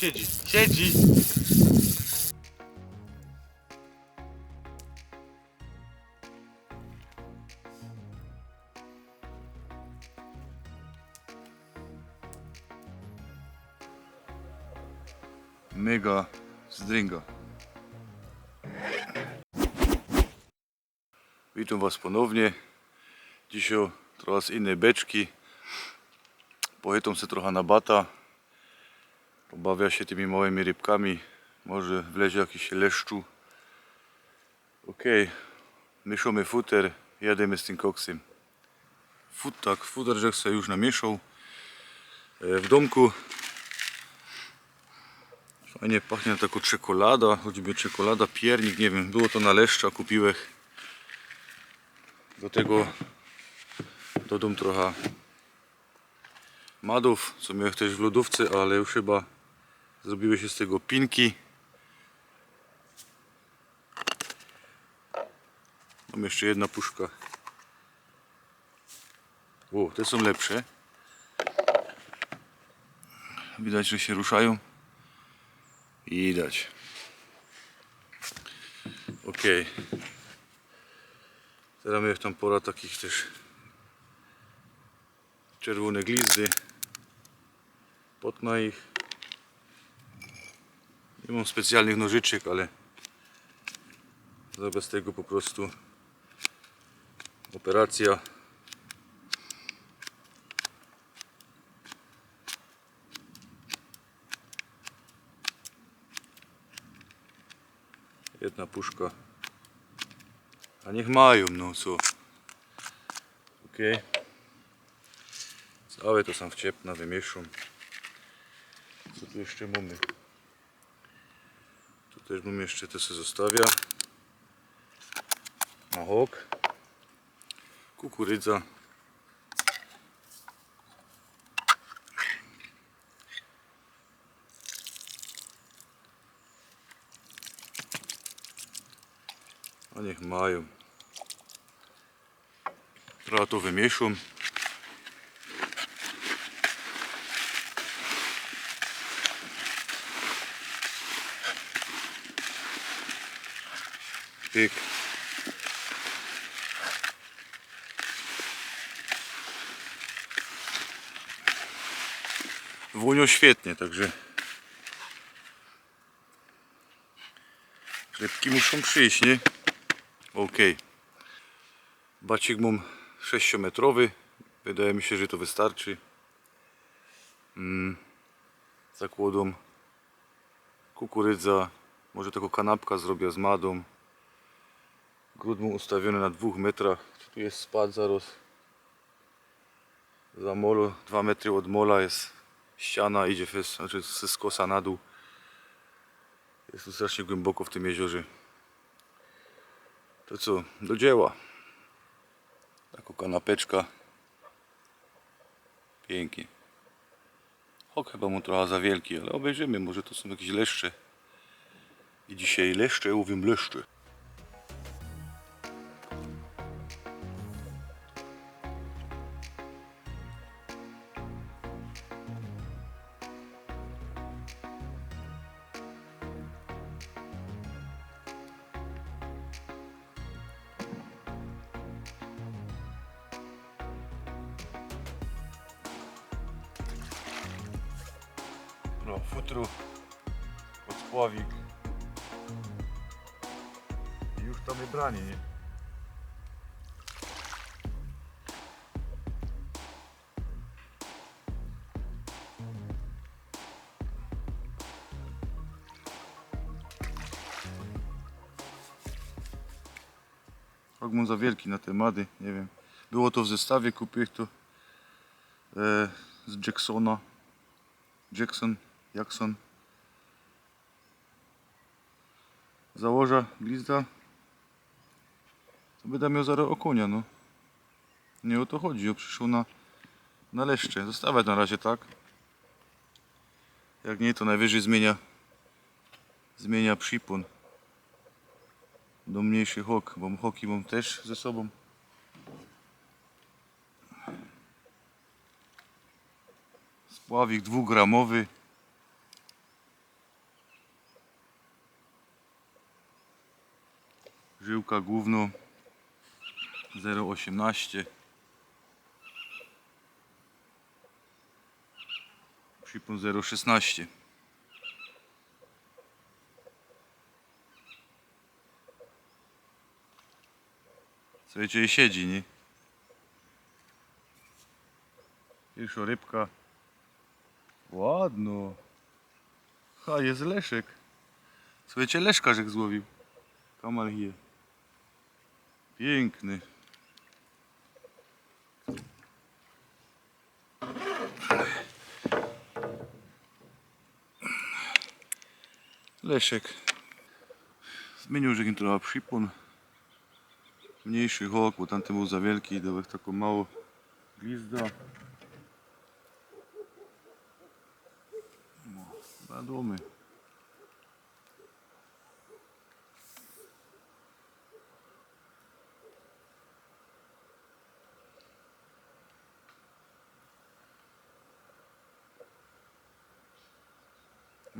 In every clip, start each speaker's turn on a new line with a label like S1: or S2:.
S1: siedzi. Siedzi.
S2: Mega zdringa. Witam Was ponownie. Dzisiaj trochę z innej beczki. Pojechałem się trochę na bata. Pobawia się tymi małymi rybkami. Może wlezie jakiś leszczu. Okej. Mieszamy futer. Jademy z tym koksem. Fut, tak, futer, że się już namieszał. E, W domku Fajnie pachnie taką czekolada, choćby czekolada, piernik, nie wiem, było to na leszcza, kupiłem. Do tego dodam trochę madów, co miałem też w lodówce, ale już chyba zrobiły się z tego pinki. Mam jeszcze jedna puszka. O, te są lepsze. Widać, że się ruszają. Widać. Ok. Teraz miałem tam pora takich też czerwone glizdy. Potna ich. Nie mam specjalnych nożyczek, ale bez tego po prostu operacja. Jedna puszka. A niech mają, no co. Okej. Całe to sam wciepna wymieszam. Co tu jeszcze mamy? Też mam jeszcze to se zostawia. Mahok. Kukurydza. A niech mają. Trochę to wymieszam. Pyk. Włonio świetnie, także rybki muszą przyjść, nie? Okej. Bacik mam 6-metrowy. Wydaje mi się, że to wystarczy. Mm. Zakłodą kukurydza. Może tylko kanapka zrobię z madą. Gród mam ustawiony na 2 metrach. Tu jest spad zaraz. Za molo, 2 metry od mola jest ściana, idzie fes, znaczy skosa na dół. Jest tu strasznie głęboko w tym jeziorze. To co, do dzieła. Taką kanapeczka. Pięknie. Hok chyba mu trochę za wielki, ale obejrzymy, może to są jakieś leszcze. I dzisiaj leszcze, łowim leszcze. No, futru, podspławik. I już tam wybranie, nie? Ogmon za wielki na te mady, nie wiem. Było to w zestawie, kupiłem to e, z Jacksona. Jackson, Jackson. Założa glizda. To będę miał zaraz okunia, no. Nie o to chodzi, o przyszło na, na leszcze. Zostawiać na razie tak. Jak nie, to najwyżej zmienia zmienia przypon do mniejszych hok, bo hoki mam też ze sobą. Spławik dwugramowy. Żyłka główno 0,18 Przypon 0,16 Słuchajcie, siedzi, nie? Pierwsza rybka. Ładno. A, jest leszek. Słuchajcie, leszka żech złowił. Kamal hier. Piękny. Leszek. Zmienił im trochę przypon. Mniejszy hok, bo tamten był za wielki, dał taką małą glizda. No.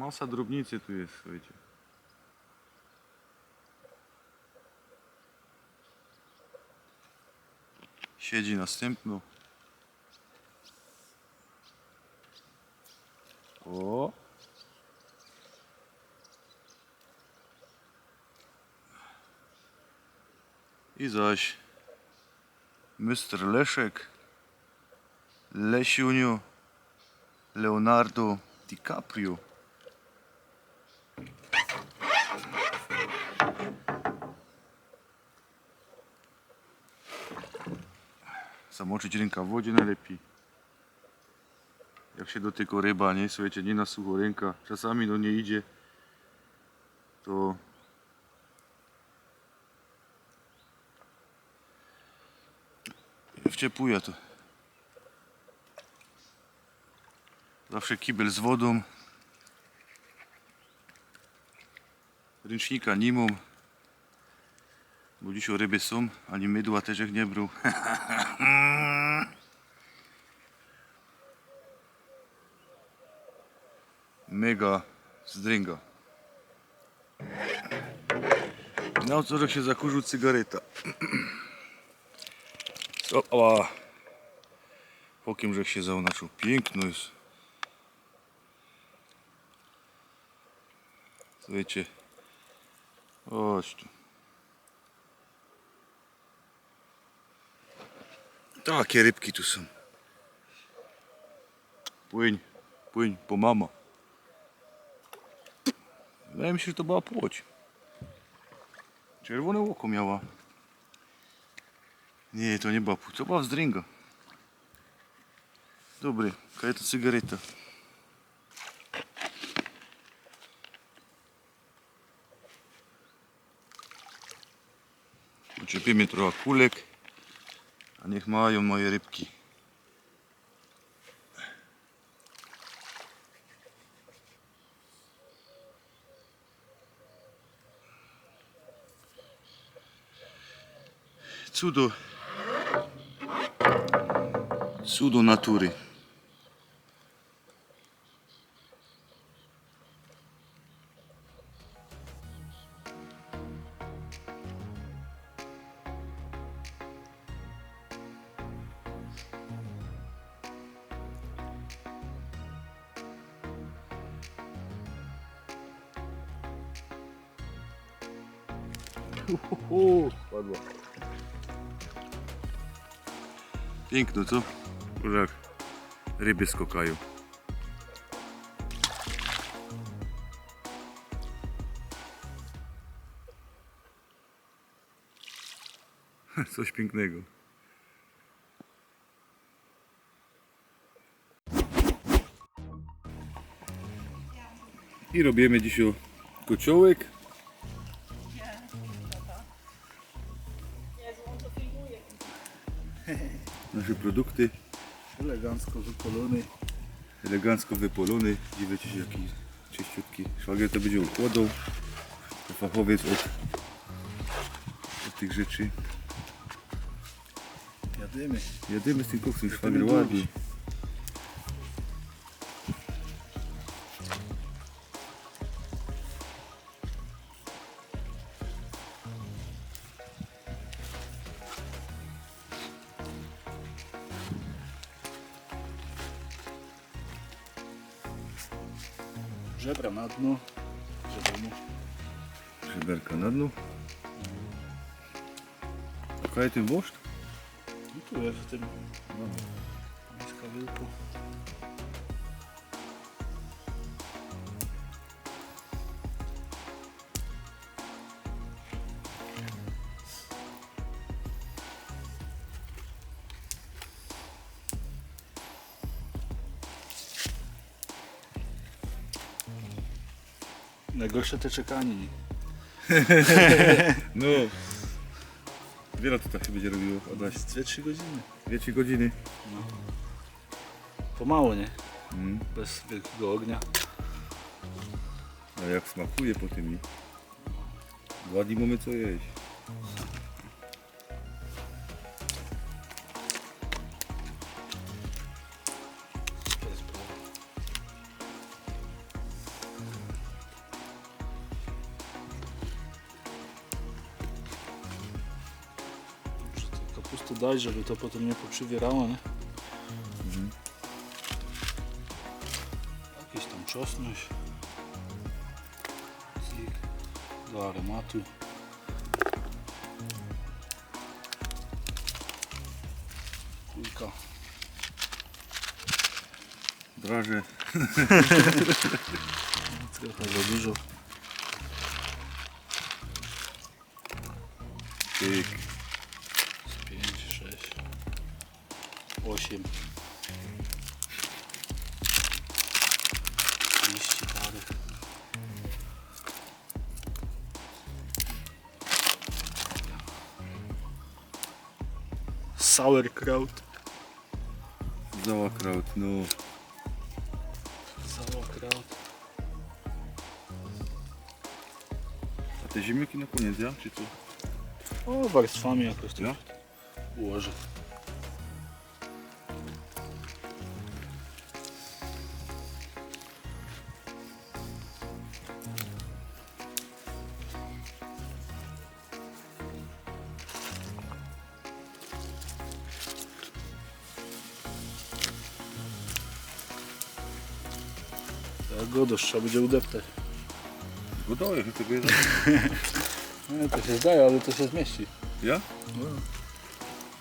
S2: Masa drobnicy tu jest, słuchajcie. Siedzi następną. O! I zaś Mr. Leszek Lesiuniu Leonardo DiCaprio Zamoczyć ręka w wodzie najlepiej. Jak się dotyka ryba, nie? Słuchajcie, nie na sucho ręka. Czasami no nie idzie. To wciepuje to. Zawsze kibel z wodą. Ręcznika nie. Bo dzisiaj ryby są, ani mydła też nie brał. Mega zdręga. No co, że się zakurzył cygareta. Co? Ała. Okiem, że się zaonaczył. Piękno jest. Słuchajcie. Tu. Takie rybki tu są. Płyń, płyń, po mama. Wydaje mi się, że to była płoć. Czerwone oko miała. Nie, to nie była płoć, to była wzdręga. Dobry, jaka to cygareta. Uczepimy trochę kulek, a niech mają moje rybki. Cudo. Cudo natury. Piękno, co? Jak ryby skokają. Coś pięknego. I robimy dzisiaj kociołek. Produkty
S1: Elegancko wypolony.
S2: elegancko wypolony. Dziwicie się jaki czyściutki. Szwagier to będzie układał. To fachowiec od, od tych rzeczy.
S1: Jadymy.
S2: Jedymy z tym koksem, szwagier ładnie. Okej, ten włoszcz?
S1: I tu jest w tym skawilku. Najgorsze te czekanie. nie?
S2: No. Wiele to tak się będzie robiło, Adaś.
S1: 2-3 godziny.
S2: Dwie, trzy godziny.
S1: Pomału, nie?
S2: Mm.
S1: Bez wielkiego ognia.
S2: A jak smakuje po tym i... Dwa dni mamy co jeść.
S1: Dać, żeby to potem nie poprzywierało, nie? Jakiś tam czosność. Cyk. Do aromatu. Kulka.
S2: Draże.
S1: Trochę za dużo.
S2: Tyk.
S1: Sauerkraut
S2: Sauerkraut, no.
S1: Sauerkraut
S2: A te ziemniaki na koniec, ja? Czy co?
S1: O, warstwami jakoś to
S2: No.
S1: ułożę trzeba będzie udeptać.
S2: Godoję, że tego jest.
S1: Nie, to się zdaje, ale to się zmieści.
S2: Ja?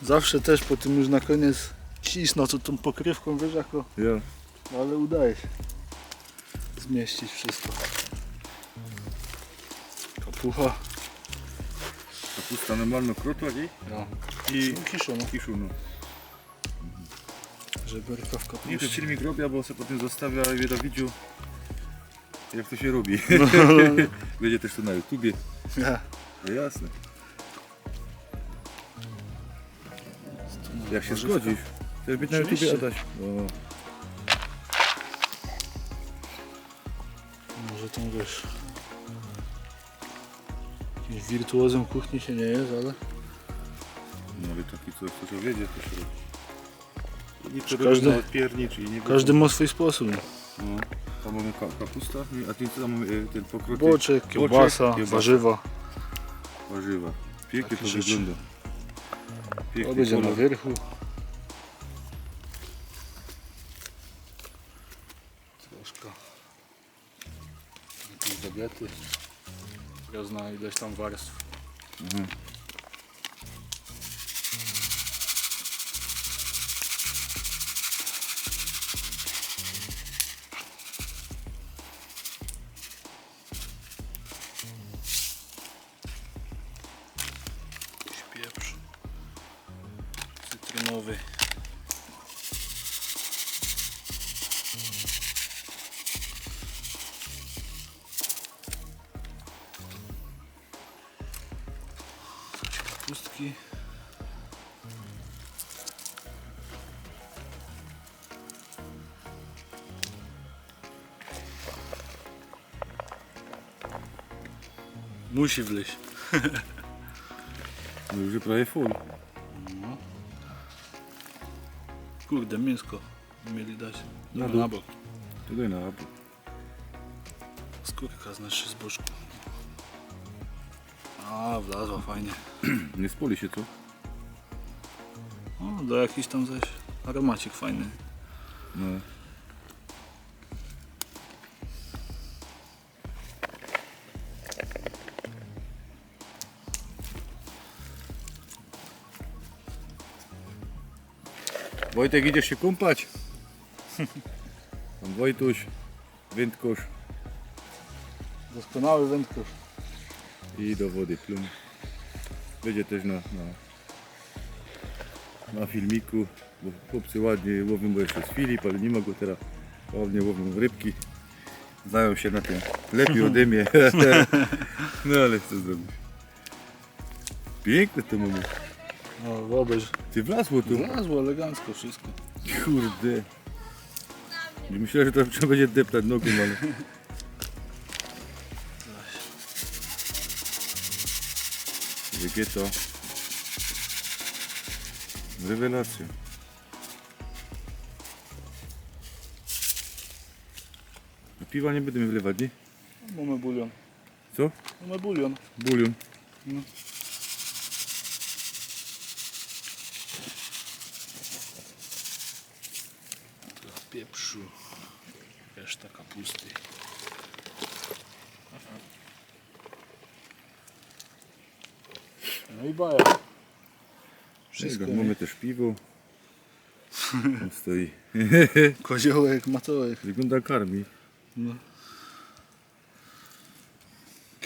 S1: Zawsze też po tym już na koniec cisno co tą pokrywką, wiesz jako,
S2: Ja.
S1: no ale udaje się zmieścić wszystko. Kapucha.
S2: Kapusta normalno krotła i,
S1: No.
S2: i
S1: no.
S2: kiszu, no.
S1: Żeberka w
S2: Nie, to
S1: kapuście.
S2: filmik robię, bo sobie potem zostawia i widziu jak to się robi. Będzie też to na YouTubie.
S1: Ja.
S2: No jasne. Jak się zgodzisz. Chcesz być na
S1: Oczywiście.
S2: YouTubie, Adaś? O,
S1: Może tam wiesz. Jakimś wirtuozem kuchni się nie jest, ale
S2: no ale taki coś, co to wiedzie, to się robi.
S1: Każdy-
S2: każdy odpiernicz i nie
S1: każdy ma swój sposób.
S2: No. Tam mamy ka- kapusta, a ty co tam mamy e, ten pokroty?
S1: Boczek, kiełbasa,
S2: kiełbasa.
S1: warzywa.
S2: Warzywa. Pięknie
S1: Takie
S2: to
S1: rzeczy.
S2: wygląda.
S1: To
S2: Piękny
S1: będzie na
S2: kolor.
S1: wierchu. Troszkę. Jakieś bagiety. Rozna ileś tam warstw.
S2: Mhm.
S1: Kapustki. Musi wleźć.
S2: No już prawie full.
S1: Kurde, mięsko mieli dać.
S2: Na
S1: Dobra,
S2: dół.
S1: na bok.
S2: Tutaj na bok.
S1: Skórka z naszej z boczku. A, wlazła fajnie.
S2: Nie spuli się tu.
S1: O, do jakiś tam zaś aromacik fajny.
S2: No. Wojtek idziesz się kąpać. Tam Wojtuś, Wędkusz.
S1: Doskonały wędkarz
S2: i do wody plum. Będzie też na, na, na filmiku, bo chłopcy ładnie łowią, bo jeszcze jest Filip, ale nie ma go teraz. Ładnie łowią rybki. Znają się na tym lepiej ode mnie. no ale co zrobić. Piękne to mamy.
S1: No wyobraź,
S2: Ty wlazło tu.
S1: wlazło elegancko wszystko.
S2: Kurde. Myślałem, że to trzeba będzie deptać nogą, ale... Jakie to? Rewelacja. No Piwa nie będziemy wlewać, nie?
S1: Mamy bulion.
S2: Co?
S1: Mamy bulion.
S2: Bulion.
S1: No. Pieprzu. Reszta kapusty. No i baja. Wszystko.
S2: Mamy też piwo. Tam stoi.
S1: Koziołek, matołek.
S2: Wygląda jak karmi.
S1: No.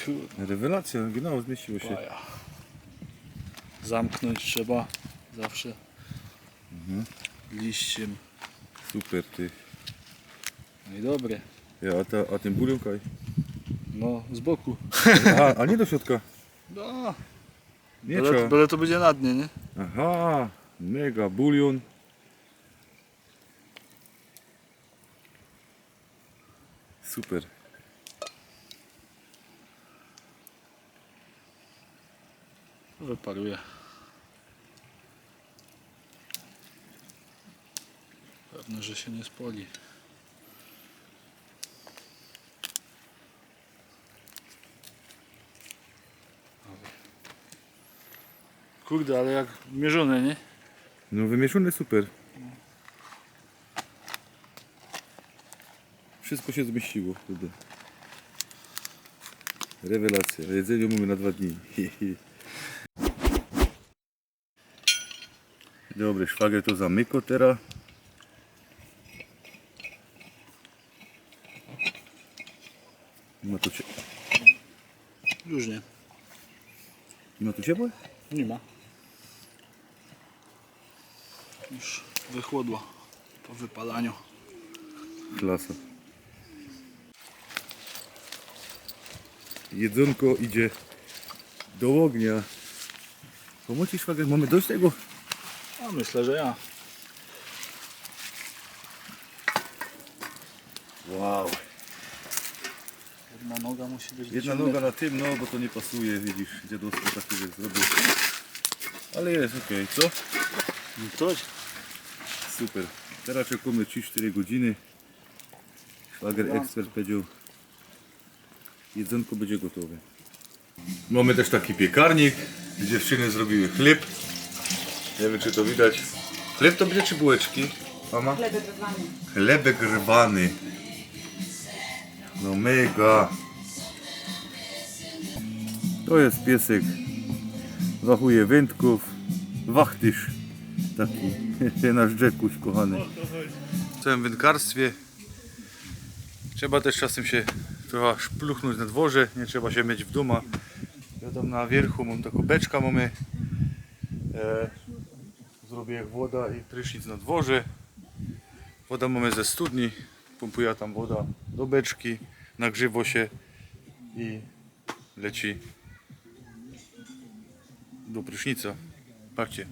S1: Kurde,
S2: Rewelacja, genau, zmieściło się.
S1: baja. Zamknąć trzeba zawsze liściem.
S2: Super ty.
S1: No i dobre.
S2: Ja, a, ta, a bulion kaj?
S1: No, z boku.
S2: Aha, a nie do środka.
S1: No,
S2: Nie
S1: byle, to będzie na dnie, nie?
S2: Aha, mega bulion. Super.
S1: Wyparuje. Pewne, że się nie spoli. Kurde, ale jak mierzone, nie?
S2: No wymieszane super. Wszystko się zmieściło, kurde. Rewelacja. Jedzenie mamy na dwa dni. Dobry, szwagier to zamyko teraz. Nie ma tu, cie...
S1: Już nie.
S2: nie ma tu ciepłe?
S1: Nie ma. Już wychłodła po wypalaniu.
S2: Klasa. Jedzonko idzie do ognia. Pomoci szwagier, mamy dość tego?
S1: A myślę, że ja.
S2: Wow.
S1: Jedna noga musi być
S2: Jedna
S1: wyciągnięta.
S2: noga na tym, no bo to nie pasuje, widzisz, dziadowsko takie jak zrobił. Ale jest okej, co?
S1: No to
S2: Super. Teraz czekamy 3-4 godziny. Szwagier ekspert powiedział, jedzonko będzie gotowe. Mamy też taki piekarnik, gdzie dziewczyny zrobiły chleb. Nie wiem czy to widać. Chleb to będzie czy bułeczki? Mama?
S3: Chlebek.
S2: Chlebek rwany. No mega. To jest piesek. Wachuje wędków. Wachtysz. Taki. Nasz Jackuś kochany. W całym wędkarstwie trzeba też czasem się trochę szpluchnąć na dworze. Nie trzeba się mieć w domu. Ja tam na wierchu mam taką beczkę mamy. E, zrobię jak woda i prysznic na dworze. Woda mamy ze studni, pompuje tam woda do beczki, nagrzewa się i leci do prysznica. Patrzcie.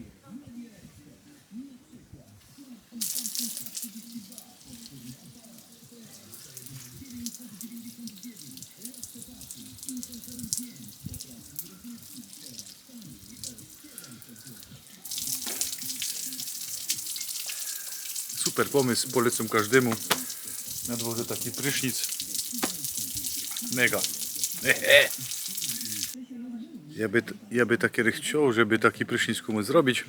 S2: Super pomysł, polecam każdemu. Na dworze taki prysznic. Mega. Ja by, ja by takie chciał, żeby taki prysznic komuś zrobić.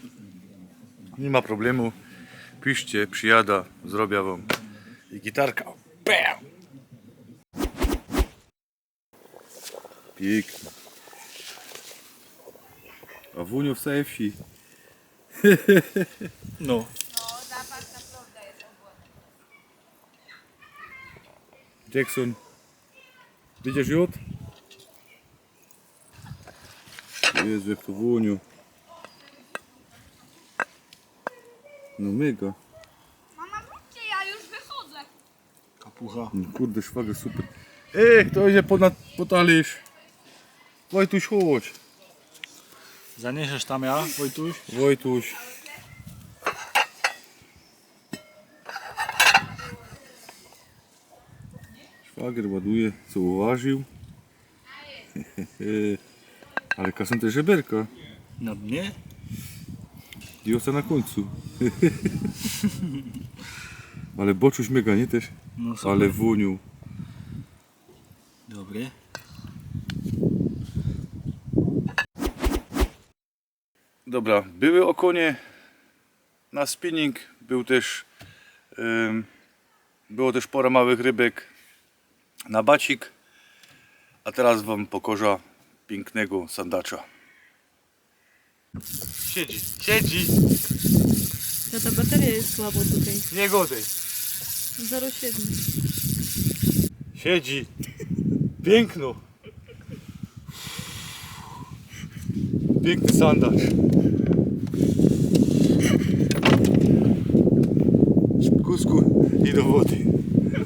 S2: Nie ma problemu. Piszcie, przyjada, zrobię wam. I gitarka. Bam! Pięknie. A wunio w wsi.
S1: No.
S2: Jackson. Widzisz jod? Jezu, jak to włoniu. No mega.
S3: Mama, wróćcie, ja już wychodzę.
S1: Kapucha.
S2: No Kurde, szwagier super. Ej, kto idzie ponad po talerz? Wojtuś, chodź.
S1: Zaniesiesz tam ja, Wojtuś?
S2: Wojtuś. Szwagier ładuje, co uważył. Ale kasą też żeberka.
S1: Na dnie?
S2: Diosa na końcu. Ale boczuś mega, nie też?
S1: No super.
S2: Ale woniu.
S1: Dobry.
S2: Dobra, były okonie na spinning, był też, ym, było też pora małych rybek na bacik, a teraz Wam pokorza pięknego sandacza. Siedzi, siedzi,
S4: No ta bateria jest słabo tutaj.
S2: nie gody,
S4: 0,7.
S2: siedzi, piękno. Piękny sandacz. Kusku i do wody.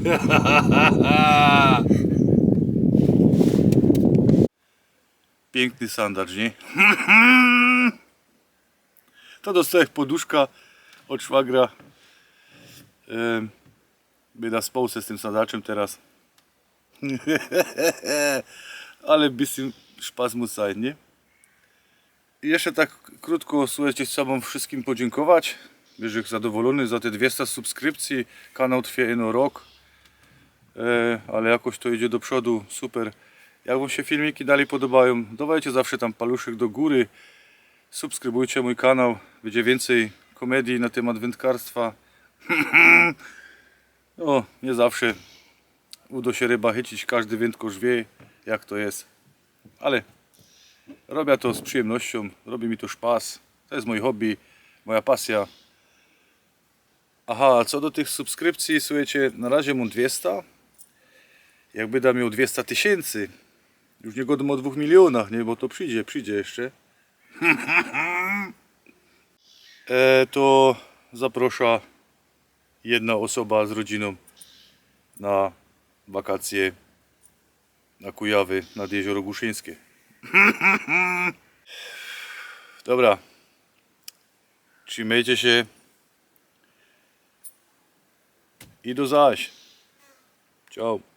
S2: Piękny sandacz, nie? To dostałem poduszka od szwagra. Bieda spał se z tym sandaczem teraz. Ale bisschen muss sein, nie? Jeszcze tak krótko, słuchajcie, wam wszystkim podziękować. Wierzę, zadowolony za te 200 subskrypcji. Kanał trwa ino rok. E, ale jakoś to idzie do przodu, super. Jak wam się filmiki dalej podobają, dawajcie zawsze tam paluszek do góry. Subskrybujcie mój kanał, będzie więcej komedii na temat wędkarstwa. No, nie zawsze uda się ryba chycić, każdy wędkarz wie jak to jest. Ale robię to z przyjemnością, robi mi to szpas. To jest mój hobby, moja pasja. Aha, co do tych subskrypcji, słuchajcie, na razie mam 200. Jakby da miał 200 tysięcy, już nie godam o 2 milionach, nie, bo to przyjdzie, przyjdzie jeszcze. e, to zaprasza jedna osoba z rodziną na wakacje na Kujawy nad Jezioro Głuszyńskie. Dobra. Trzymajcie się. I do zaś. Ciao.